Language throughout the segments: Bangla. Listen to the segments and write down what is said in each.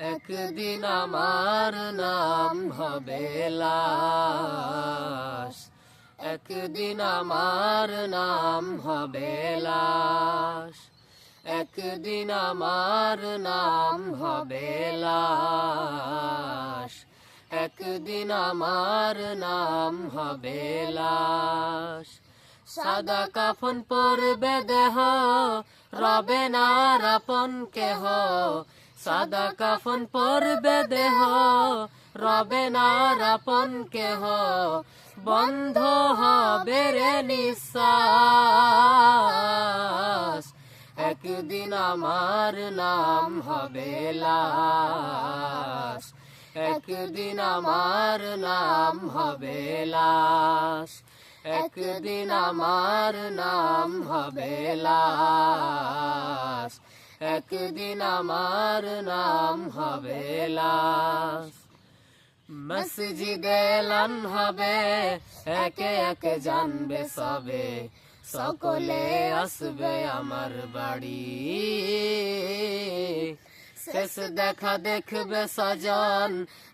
একদিন আমার নাম হবে লাশ। একদিন আমার নাম হবে লাশ। একদিন আমার নাম হবে লাশ। একদিন আমার নাম হবে লাশ। সাদা কাফন পরবে দেহ, রবে না রাপন কেহ। সাদা কাফন পরবে দেহ। রবে না রাপন কেহ। বন্ধ হবে রে নিঃশ্বাস। একদিন আমার নাম হবে লাশ। একদিন আমার নাম হবে লাশ। একদিন আমার নাম হবে লাশ। একদিন আমার নাম হবে লাশ। মসজিদে হবে, একে একে জানবে সবে। সকলে আসবে আমার বাড়ি। শেষ দেখা দেখবে সজন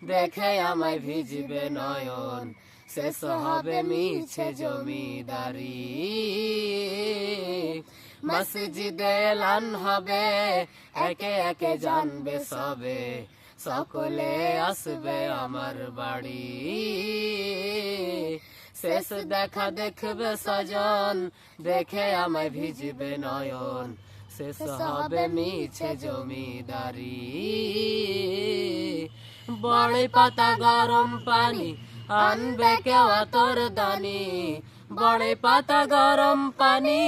দেখে আমায় ভিজবে নয়ন। শেষ হবে মিছে জমিদারি। মসজিদে এলান হবে, একে একে জানবে সবে। সকলে আসবে আমার বাড়ি। শেষ দেখা দেখবে সজন দেখে আমায় ভিজবে নয়ন। শেষ হবে মিছে জমিদারি। বড়ই পাতা গরম পানি, আনবে কেউ তোর দানি। বড়ই পাতা গরম পানি,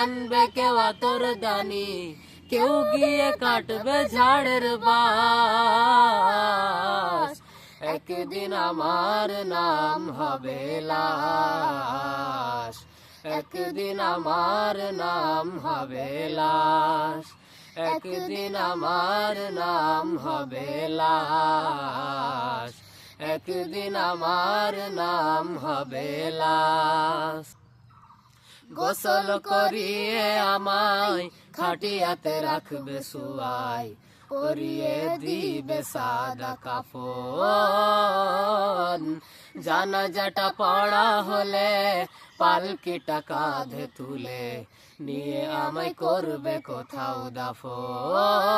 আনবে কেউ তোর দানি, কেউ গিয়ে কাটবে ঝাড়ের বাস। একদিন আমার নাম হবে লাশ, একদিন আমার নাম হবে লাশ, একদিন আমার নাম হবে লাশ। একদিন আমার নাম হবে লাশ। গোসল করিয়ে আমায় খাটিয়াতে রাখবে শুয়াই করিয়ে দিবে সাদা কাফন জানা জাটা পড়া হলে পালকিটা কাঁধে তুলে নিয়ে আমায় করবে কোথাও দাফন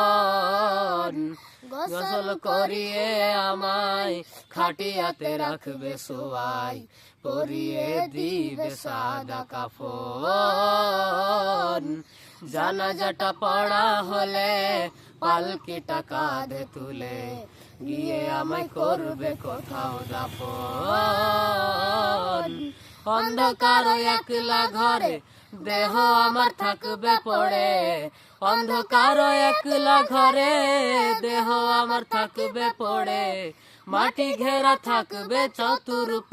গোসল করিয়ে আমায় খাটিয়াতে রাখবে শোয়াই পরিয়ে দিবে সাদা কাফন জানা জাটা পড়া হলে পালকিটা কাঁধে তুলে, গিয়ে আমায় করবে কোথাও দাফন অন্ধকার একলা ঘরে দেহ আমার থাকবে পড়ে। অন্ধকার একলা ঘরে দেহ আমার থাকবে পড়ে। মাটি ঘেরা থাকবে চতুর্পাশ।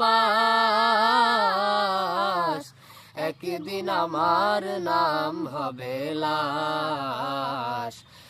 একদিন আমার নাম হবে লাশ।